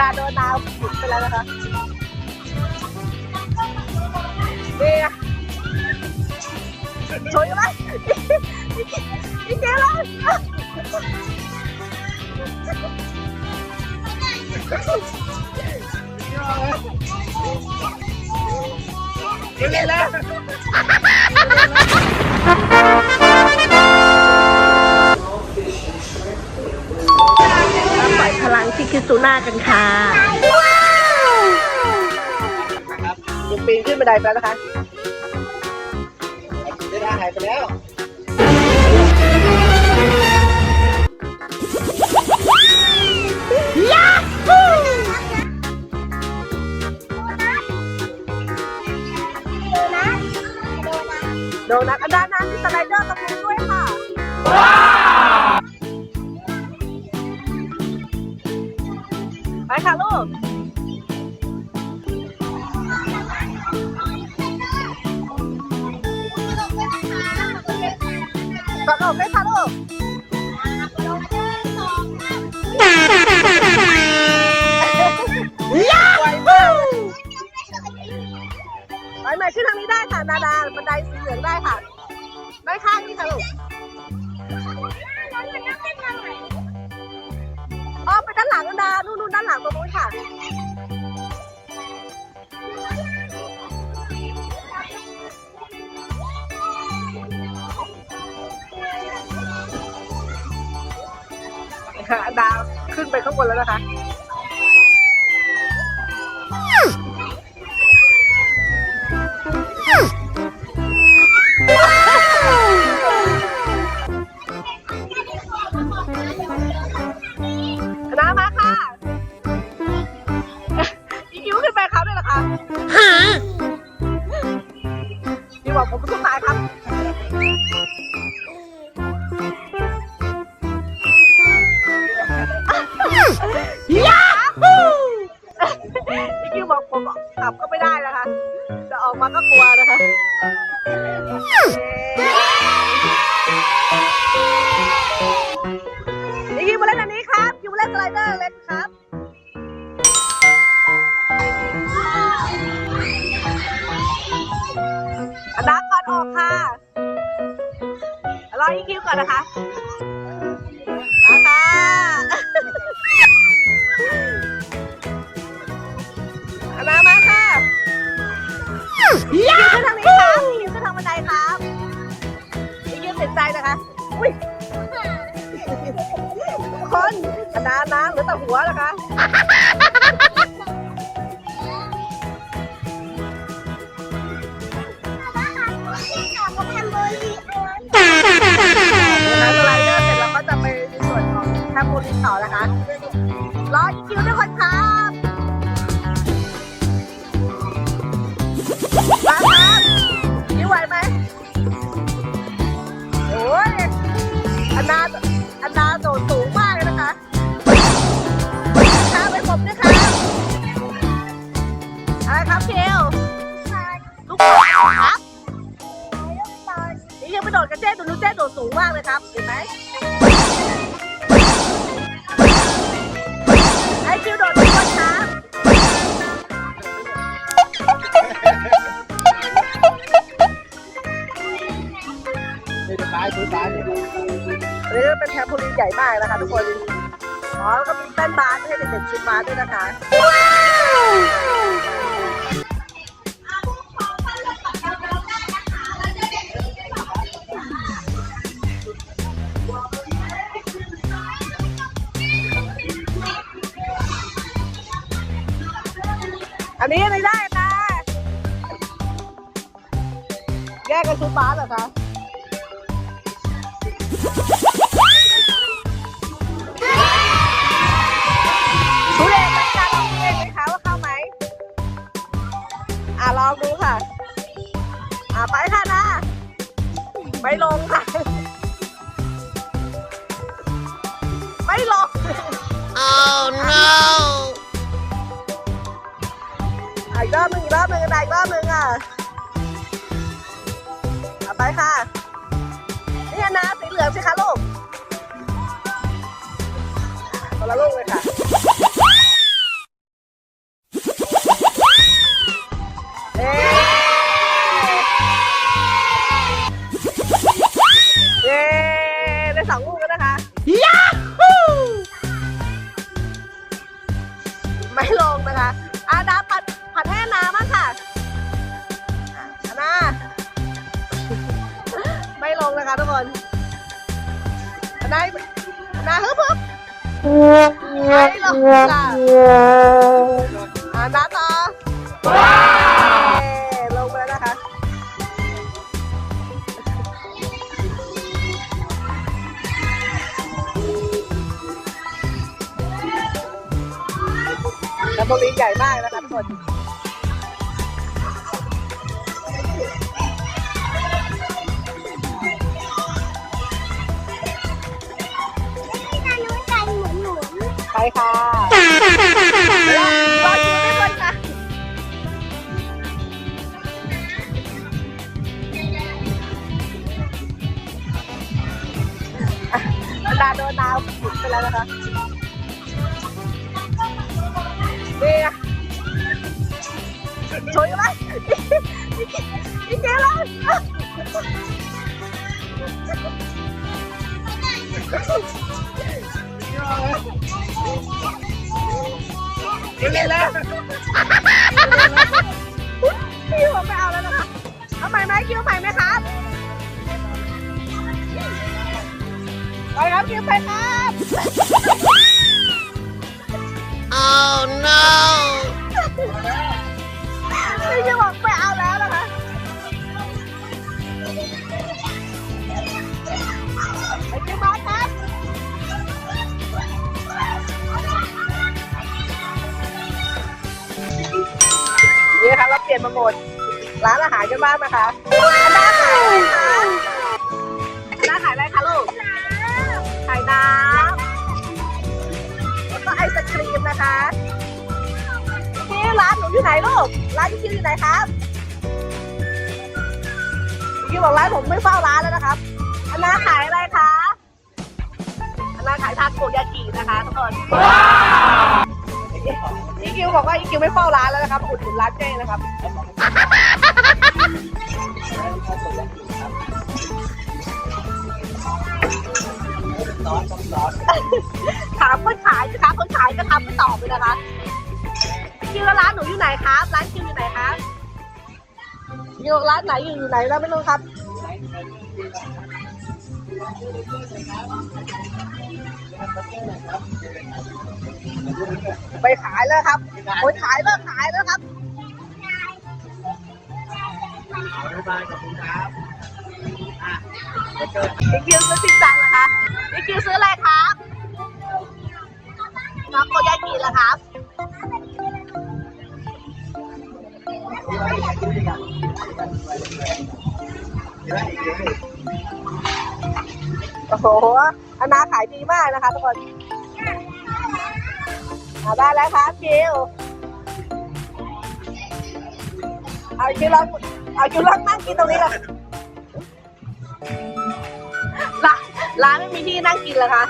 ดาโดนดาวหยุดไปแล้วนะคะนี่ไงชนกันไหมอีกเกแล้วเล่นแล้ว ที่คิซูน่ากันค่ะเดี๋ยวปีนขึ้นบันไดไปแล้วนะคะเวลาหายไปแล้ว กระโดดไหมคะลูกไวมากไปใหม่ขึ้นทางนี้ได้ค่ะนาดาบันไดสีเหลืองได้ค่ะได้ข้างนี้ค่ะลูกอ้อไปด้านหลังนาดานู่นนู่นด้านหลังตรงนู้นค่ะ ค่ะดาวขึ้นไปข้างบนแล้วนะคะ สไลเดอร์เล่นครับอันดับก่อนออกค่ะรออีคิวก่อนนะคะมาค่ะอันดับมาค่ะอีคิวขึ้นทางนี้ครับอีคิวขึ้นทางบันไดครับอีคิวเสียใจนะคะ อุ้ย ทุกคนอันดาน้ำเหลือแต่หัวนะคะนะคะสไลเดอร์เสร็จแล้วก็จะไปในส่วนของแทมโพลินต่อนะคะ ใหญ่มากนะคะทุกคน อ๋อแล้วก็มีเต้นบาสให้เด็กๆชิมบาสด้วยนะคะ อันนี้ไม่ได้นะแยกกันชุดบาสเหรอคะ ไม่ลงค่ะ ไม่ลง Oh no! อะอีกรอบหนึ่งอีกรอบหนึ่งอีกรอบหนึ่งอะอะไปค่ะ นี่นะสีเหลืองสิคะลูกคนละลูกเลยค่ะ อ่านาต่อเย้ลงไปแล้วนะคะแล้วโมลีนใหญ่มากนะคะทุกคนใช่ค่ะาโดนน้ำหยุดไปแล้วนะคะนี่ไงช่วยกันไหมอีกเกแล้วเล่นแล้วพี่ผมไม่เอาแล้วนะคะ เอาใหม่ไหมคิวใหม่ไหมครับ ไปครับคิวไปครับ Oh no! พี่คิวบอกไม่เอาแล้วนะคะไปคิวมาครับนี่นะคะเราเปลี่ยนมาหมดร้านอาหารกันบ้างนะคะร้านขายอะไรคะ น้ำแล้วก็ไอศครีมนะคะนี่ร้านหนูอยู่ไหนลูก ร้านพี่คิวอยู่ไหนครับพี่คิวบอกร้านผมไม่เฝ้าร้านแล้วนะครับอันนาขายอะไรคะอันนาขายทาโกยากินะคะทุกคนพี่คิวบอกว่าพี่คิวไม่เฝ้าร้านแล้วนะครับอุดหนุนร้านเจ้นะครับ ร้อนต้องร้อนถามคนขายนะคะคนขายก็ทำไม่ตอบเลยนะคะคิวแล้วร้านหนูอยู่ไหนครับ ร้านคิวอยู่ไหนครับอยู่ร้านไหนอยู่อยู่ไหนแล้วไม่รู้ครับไปขายแล้วครับคนขายเลิกขายแล้วครับอนุบาลกับคุณครับอะไปเจอพี่คิวซื้อจริงจังนะคะ พี่คิวซื้ออะไรครับน้องโกยากิเหรอครับโอ้โหอนาขายดีมากนะคะทุกคนเอาได้แล้วครับคิวเอาคิวลองเอาคิวลองนั่งกินตรงนี้เลยร้าน ร้านไม่มีที่นั่งกินเหรอคะ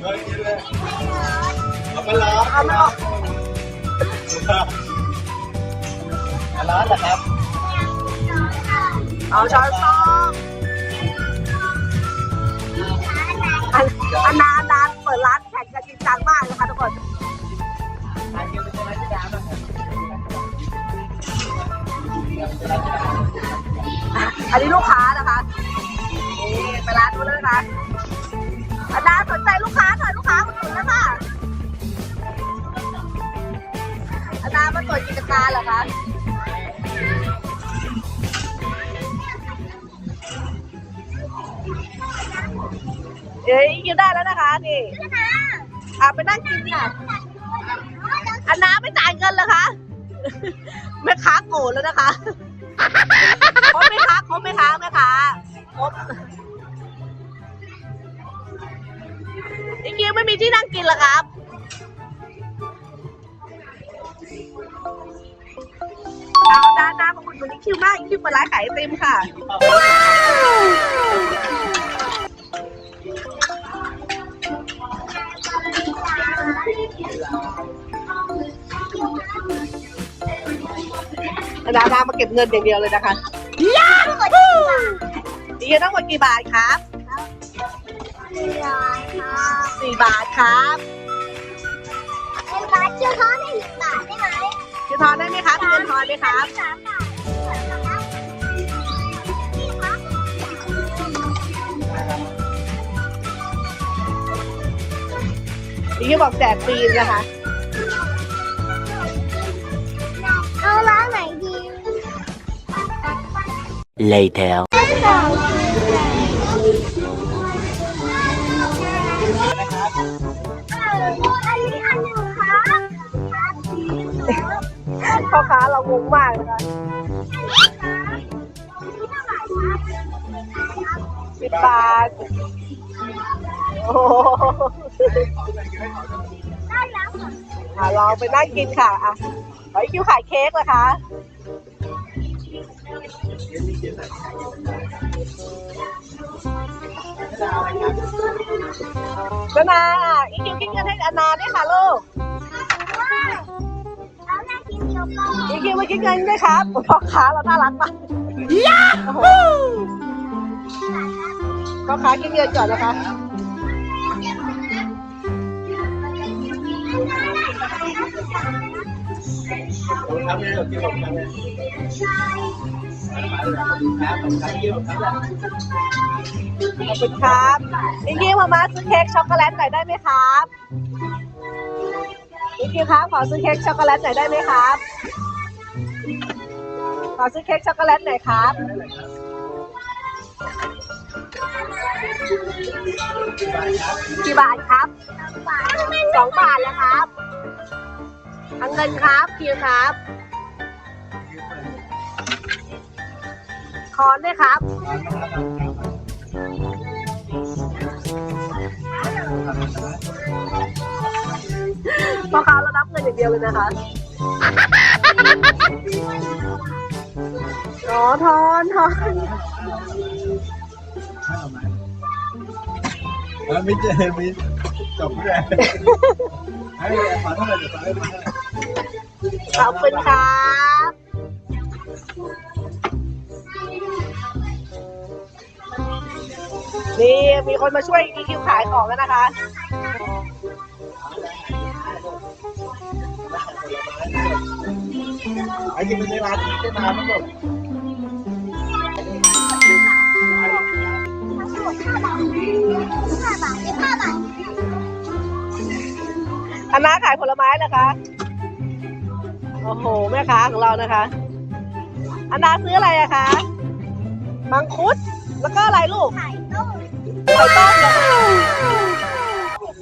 เฮ้ยกินเลยเอามาร้อเอาม่ออกอะร้อเหรอครับเอาช้อนส้อมอันอันน เอ้ยกินได้แล้วนะคะนี่อะไปนั่งกินค่ะอันน้าไม่จ่ายเงินเหรอคะแม่ค้าโกรธแล้วนะคะครบไหมคะครบไหมคะแม่ค้าครบอีกคิวไม่มีที่นั่งกินหรอครับเอาด้านหน้าของคุณคนนี้คิวมากอีกคิวเปิดร้านขายไอติมค่ะ ดาดามาเก็บเงินอย่างเดียวเลยนะคะยเดียทั้งหมดกี่บาทครับสี่บาทครับจะทอนได้ยี่บาทได้ไหมครับเงินทอนไหมครับเดียบอกแจกฟรีนะคะเอาล้าไหน Later. สองอันนี้อันหนึ่งครับครับพ่อค้าเรางงมากนะคะสิบบาทโอ้โหได้แล้วค่ะอะลองไปนั่งกินค่ะ อะขออีกคิวขายเค้กเหรอคะ นานาอีกคิวกินเงินให้อานาด้วยค่ะลูกแล้วน่ากินเดีก็อีกคิวมากินเงินด้วยครับพ่อค้าเราน่ารักมากโอ้โหพ่อค้ากินเงินก่อนนะคะทำเลยเดี๋ยวกินหมดทำเลย ขอบคุณครับอีกคิวมามาซื้อเค้กช็อกโกแลตหน่อยได้ไหมครับอีกคิวครับขอซื้อเค้กช็อกโกแลตหน่อยได้ไหมครับ ขอซื้อเค้กช็อกโกแลตหน่อยครับกี่บาทครับสองบาทแล้วครับ เอาเงินครับคิวครับ คอนด้วยครับพ่อค้าเรารับเงินอย่างเดียวเลยนะคะอ๋อทอนทอนแล้วไม่เจอไม่จบเลยให้ขอเท่าไหร่เดี๋ยวขอให้มาขอบคุณครั นี่มีคนมาช่วยอีคิวขายของแล้วนะคะไอ้ที่ไม่ใช่ร้านที่เป็นร้านทั้งหมดอันน้าขายผลไม้นะคะ โอ้โห แม่ค้าของเรานะคะ อันนาซื้ออะไรอะคะ มังคุด แล้วก็อะไรลูกไข่ ต้มไข่ต้มเหรอคะ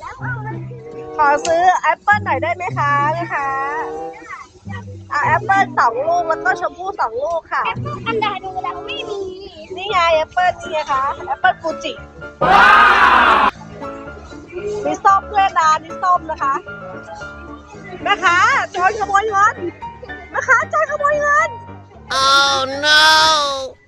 แล้วเอามันขอซื้อแอปเปิ้ลหน่อยได้ไหมคะแม่ค้าอะแอปเปิ้ลสองลูกแล้วก็ชมพู่สองลูกค่ะ อันดาดูแล้วไม่มีนี่ไงแอปเปิ้ลนี่ไงคะแอปเปิ้ลฟูจิมีส้มด้วยนะนี่ส้มนะคะแม่ค้าโจรขโมยเงินแม่ค้าโจรขโมยเงิน Oh no!